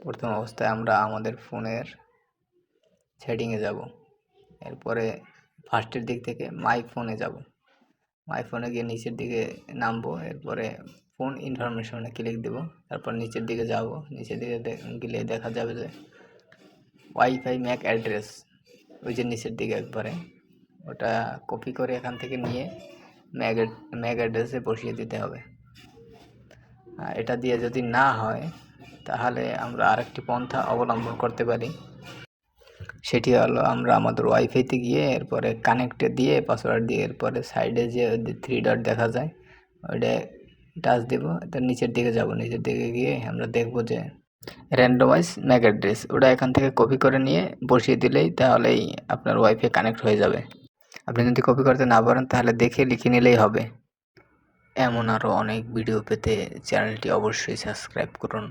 প্রথম অবস্থায় আমরা আমাদের ফোনের সেটিংয়ে যাব। এরপরে ফার্স্টের দিক থেকে মাই ফোনে যাব। মাই ফোনে গিয়ে নিচের দিকে নামবো, এরপরে ফোন ইনফরমেশনে ক্লিক দেব, তারপর নিচের দিকে যাব। নিচের দিকে গেলে দেখা যাবে যে ওয়াইফাই ম্যাক অ্যাড্রেস, ওই যে নিচের দিকে একবারে। ওটা কপি করে এখান থেকে নিয়ে ম্যাক ম্যাক অ্যাড্রেসে বসিয়ে দিতে হবে। এটা দিয়ে যদি না হয় তাহলে আমরা আরেকটি পন্থা অবলম্বন করতে পারি। সেটি হলো আমরা আমাদের ওয়াইফাইতে গিয়ে এরপরে কানেক্টে দিয়ে পাসওয়ার্ড দিয়ে এরপরে সাইডে যে থ্রি ডট দেখা যায়, ওইটা টাচ দেবো তার নিচের দিকে যাব। নিচের দিকে গিয়ে আমরা দেখব যে র্যান্ডমাইজ ম্যাক অ্যাড্রেস ওটা এখান থেকে কপি করে নিয়ে বসিয়ে দিলেই তাহলেই আপনার ওয়াইফাই কানেক্ট হয়ে যাবে। আপনি যদি কপি করতে না পারেন তাহলে দেখে লিখে নিলেই হবে। এমন আরও অনেক ভিডিও পেতে চ্যানেলটি অবশ্যই সাবস্ক্রাইব করুন।